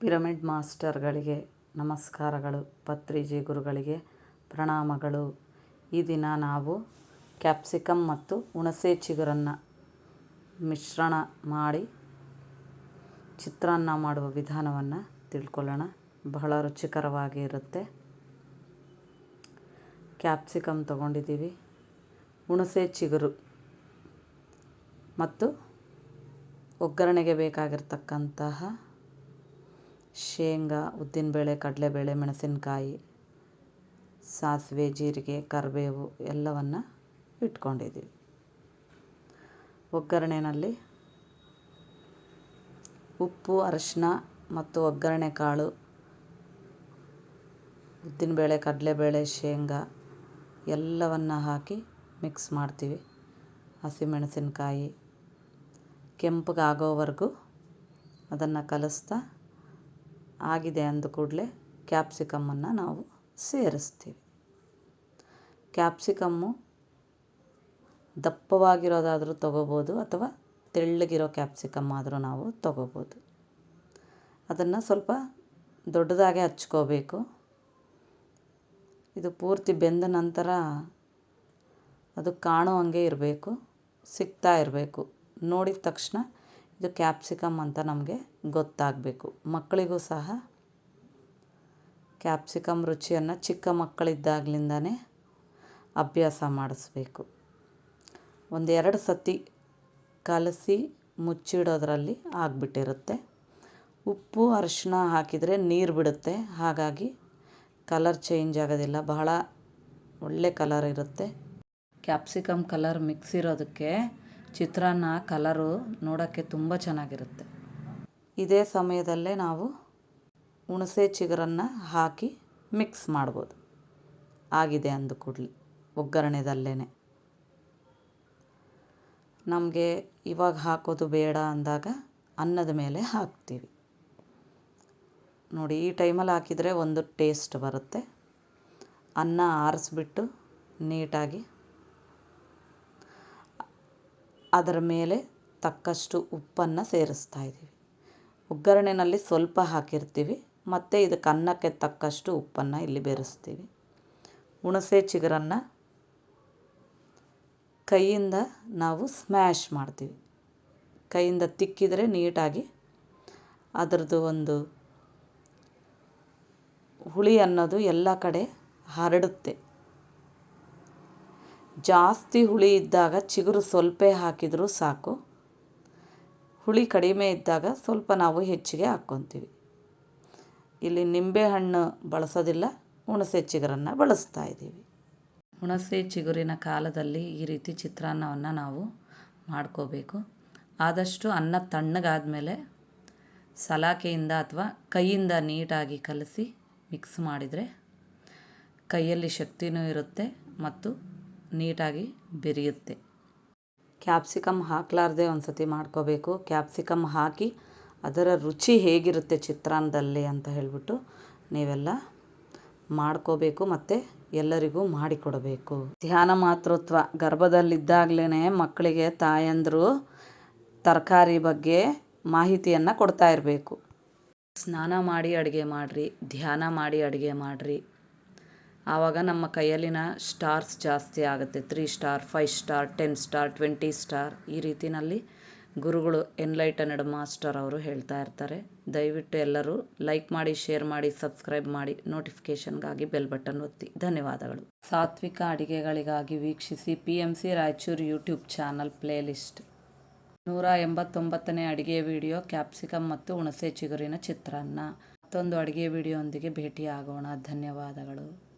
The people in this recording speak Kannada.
ಪಿರಮಿಡ್ ಮಾಸ್ಟರ್ಗಳಿಗೆ ನಮಸ್ಕಾರಗಳು, ಪತ್ರಿಜಿ ಗುರುಗಳಿಗೆ ಪ್ರಣಾಮಗಳು. ಈ ದಿನ ನಾವು ಕ್ಯಾಪ್ಸಿಕಮ್ ಮತ್ತು ಹುಣಸೆ ಚಿಗುರನ್ನು ಮಿಶ್ರಣ ಮಾಡಿ ಚಿತ್ರಾನ್ನ ಮಾಡುವ ವಿಧಾನವನ್ನು ತಿಳ್ಕೊಳ್ಳೋಣ. ಬಹಳ ರುಚಿಕರವಾಗಿ ಇರುತ್ತೆ. ಕ್ಯಾಪ್ಸಿಕಮ್ ತಗೊಂಡಿದ್ದೀವಿ. ಹುಣಸೆ ಚಿಗುರು ಮತ್ತು ಒಗ್ಗರಣೆಗೆ ಬೇಕಾಗಿರ್ತಕ್ಕಂತಹ ಶೇಂಗಾ, ಉದ್ದಿನಬೇಳೆ, ಕಡಲೆಬೇಳೆ, ಮೆಣಸಿನಕಾಯಿ, ಸಾಸಿವೆ, ಜೀರಿಗೆ, ಕರಿಬೇವು ಎಲ್ಲವನ್ನು ಇಟ್ಕೊಂಡಿದ್ದೀವಿ ಒಗ್ಗರಣೆಯಲ್ಲಿ ಉಪ್ಪು, ಅರಶಿನ ಮತ್ತು ಒಗ್ಗರಣೆ ಕಾಳು, ಉದ್ದಿನಬೇಳೆ, ಕಡಲೆಬೇಳೆ, ಶೇಂಗಾ ಎಲ್ಲವನ್ನು ಹಾಕಿ ಮಿಕ್ಸ್ ಮಾಡ್ತೀವಿ. ಹಸಿಮೆಣಸಿನಕಾಯಿ ಕೆಂಪಗಾಗೋವರೆಗೂ ಅದನ್ನು ಕಲಿಸ್ತಾ ಆಗಿದೆ ಅಂದ ಕೂಡಲೇ ಕ್ಯಾಪ್ಸಿಕಮ್ಮನ್ನು ನಾವು ಸೇರಿಸ್ತೀವಿ. ಕ್ಯಾಪ್ಸಿಕಮ್ಮು ದಪ್ಪವಾಗಿರೋದಾದರೂ ತಗೋಬೋದು ಅಥವಾ ತೆಳ್ಳಗಿರೋ ಕ್ಯಾಪ್ಸಿಕಮ್ ಆದರೂ ನಾವು ತಗೋಬೋದು. ಅದನ್ನು ಸ್ವಲ್ಪ ದೊಡ್ಡದಾಗೆ ಹಚ್ಕೋಬೇಕು. ಇದು ಪೂರ್ತಿ ಬೆಂದ ನಂತರ ಅದು ಕಾಣೋ ಹಂಗೆ ಇರಬೇಕು, ಸಿಗ್ತಾ ಇರಬೇಕು. ನೋಡಿದ ತಕ್ಷಣ ಇದು ಕ್ಯಾಪ್ಸಿಕಮ್ ಅಂತ ನಮಗೆ ಗೊತ್ತಾಗಬೇಕು. ಮಕ್ಕಳಿಗೂ ಸಹ ಕ್ಯಾಪ್ಸಿಕಮ್ ರುಚಿಯನ್ನು ಚಿಕ್ಕ ಮಕ್ಕಳಿದ್ದಾಗಲಿಂದನೇ ಅಭ್ಯಾಸ ಮಾಡಿಸ್ಬೇಕು. ಒಂದೆರಡು ಸತಿ ಕಲಸಿ ಮುಚ್ಚಿಡೋದ್ರಲ್ಲಿ ಆಗಿಬಿಟ್ಟಿರುತ್ತೆ. ಉಪ್ಪು ಅರಿಶಿನ ಹಾಕಿದರೆ ನೀರು ಬಿಡುತ್ತೆ. ಹಾಗಾಗಿ ಕಲರ್ ಚೇಂಜ್ ಆಗೋದಿಲ್ಲ. ಬಹಳ ಒಳ್ಳೆ ಕಲರ್ ಇರುತ್ತೆ. ಕ್ಯಾಪ್ಸಿಕಮ್ ಕಲರ್ ಮಿಕ್ಸ್ ಇರೋದಕ್ಕೆ ಚಿತ್ರಾನ್ನ, ಕಲರು ನೋಡೋಕ್ಕೆ ತುಂಬ ಚೆನ್ನಾಗಿರುತ್ತೆ. ಇದೇ ಸಮಯದಲ್ಲೇ ನಾವು ಹುಣಸೆ ಚಿಗುರನ್ನು ಹಾಕಿ ಮಿಕ್ಸ್ ಮಾಡ್ಬೋದು. ಆಗಿದೆ ಅಂದು ಕೂಡಲೇ ಒಗ್ಗರಣೆದಲ್ಲೇ ನಮಗೆ ಇವಾಗ ಹಾಕೋದು ಬೇಡ ಅಂದಾಗ ಅನ್ನದ ಮೇಲೆ ಹಾಕ್ತೀವಿ. ನೋಡಿ, ಈ ಟೈಮಲ್ಲಿ ಹಾಕಿದರೆ ಒಂದು ಟೇಸ್ಟ್ ಬರುತ್ತೆ. ಅನ್ನ ಆರಿಸ್ಬಿಟ್ಟು ನೀಟಾಗಿ ಅದರ ಮೇಲೆ ತಕ್ಕಷ್ಟು ಉಪ್ಪನ್ನು ಸೇರಿಸ್ತಾ ಇದ್ದೀವಿ. ಒಗ್ಗರಣೆಯಲ್ಲಿ ಸ್ವಲ್ಪ ಹಾಕಿರ್ತೀವಿ, ಮತ್ತು ಇದಕ್ಕೆ ಅನ್ನಕ್ಕೆ ತಕ್ಕಷ್ಟು ಉಪ್ಪನ್ನು ಇಲ್ಲಿ ಬೆರೆಸ್ತೀವಿ. ಹುಣಸೆ ಚಿಗುರನ್ನು ಕೈಯಿಂದ ನಾವು ಸ್ಮ್ಯಾಶ್ ಮಾಡ್ತೀವಿ. ಕೈಯಿಂದ ತಿಕ್ಕಿದರೆ ನೀಟಾಗಿ ಅದರದ್ದು ಒಂದು ಹುಳಿ ಅನ್ನೋದು ಎಲ್ಲ ಕಡೆ ಹರಡುತ್ತೆ. ಜಾಸ್ತಿ ಹುಳಿ ಇದ್ದಾಗ ಚಿಗುರು ಸ್ವಲ್ಪ ಹಾಕಿದರೂ ಸಾಕು. ಹುಳಿ ಕಡಿಮೆ ಇದ್ದಾಗ ಸ್ವಲ್ಪ ನಾವು ಹೆಚ್ಚಿಗೆ ಹಾಕ್ಕೊತೀವಿ. ಇಲ್ಲಿ ನಿಂಬೆಹಣ್ಣು ಬಳಸೋದಿಲ್ಲ, ಹುಣಸೆ ಚಿಗುರನ್ನು ಬಳಸ್ತಾ ಇದ್ದೀವಿ. ಹುಣಸೆ ಚಿಗುರಿನ ಕಾಲದಲ್ಲಿ ಈ ರೀತಿ ಚಿತ್ರಾನ್ನವನ್ನು ನಾವು ಮಾಡ್ಕೋಬೇಕು. ಆದಷ್ಟು ಅನ್ನ ತಣ್ಣಗಾದ ಮೇಲೆ ಸಲಾಕೆಯಿಂದ ಅಥವಾ ಕೈಯಿಂದ ನೀಟಾಗಿ ಕಲಸಿ ಮಿಕ್ಸ್ ಮಾಡಿದರೆ ಕೈಯಲ್ಲಿ ಶಕ್ತಿನೂ ಇರುತ್ತೆ ಮತ್ತು ನೀಟಾಗಿ ಬೆರೆಯುತ್ತೆ. ಕ್ಯಾಪ್ಸಿಕಮ್ ಹಾಕಲಾರ್ದೆ ಒಂದು ಸತಿ ಮಾಡ್ಕೋಬೇಕು. ಕ್ಯಾಪ್ಸಿಕಮ್ ಹಾಕಿ ಅದರ ರುಚಿ ಹೇಗಿರುತ್ತೆ ಚಿತ್ರಾನ್ನದಲ್ಲಿ ಅಂತ ಹೇಳಿಬಿಟ್ಟು ನೀವೆಲ್ಲ ಮಾಡ್ಕೋಬೇಕು ಮತ್ತು ಎಲ್ಲರಿಗೂ ಮಾಡಿಕೊಡಬೇಕು. ಧ್ಯಾನ ಮಾತೃತ್ವ. ಗರ್ಭದಲ್ಲಿದ್ದಾಗಲೇ ಮಕ್ಕಳಿಗೆ ತಾಯಂದರು ತರಕಾರಿ ಬಗ್ಗೆ ಮಾಹಿತಿಯನ್ನು ಕೊಡ್ತಾ ಇರಬೇಕು. ಸ್ನಾನ ಮಾಡಿ ಅಡುಗೆ ಮಾಡಿರಿ, ಧ್ಯಾನ ಮಾಡಿ ಅಡುಗೆ ಮಾಡಿರಿ. ಆವಾಗ ನಮ್ಮ ಕೈಯಲ್ಲಿನ ಸ್ಟಾರ್ಸ್ ಜಾಸ್ತಿ ಆಗುತ್ತೆ. Three star, five star, ten star, twenty star ಈ ರೀತಿಯಲ್ಲಿ ಗುರುಗಳು ಎನ್ಲೈಟನೆಡ್ ಮಾಸ್ಟರ್ ಅವರು ಹೇಳ್ತಾ ಇರ್ತಾರೆ. ದಯವಿಟ್ಟು ಎಲ್ಲರೂ ಲೈಕ್ ಮಾಡಿ, ಶೇರ್ ಮಾಡಿ, ಸಬ್ಸ್ಕ್ರೈಬ್ ಮಾಡಿ, ನೋಟಿಫಿಕೇಷನ್ಗಾಗಿ ಬೆಲ್ ಬಟನ್ ಒತ್ತಿ. ಧನ್ಯವಾದಗಳು. ಸಾತ್ವಿಕ ಅಡಿಗೆಗಳಿಗಾಗಿ ವೀಕ್ಷಿಸಿ P M C Raichur YouTube channel playlist. ನೂರ ಎಂಬತ್ತೊಂಬತ್ತನೇ ಅಡಿಗೆ ವಿಡಿಯೋ ಕ್ಯಾಪ್ಸಿಕಮ್ ಮತ್ತು ಹುಣಸೆ ಚಿಗುರಿನ ಚಿತ್ರಾನ್ನ. ಮತ್ತೊಂದು ಅಡುಗೆ ವಿಡಿಯೋಂದಿಗೆ ಭೇಟಿಯಾಗೋಣ. ಧನ್ಯವಾದಗಳು.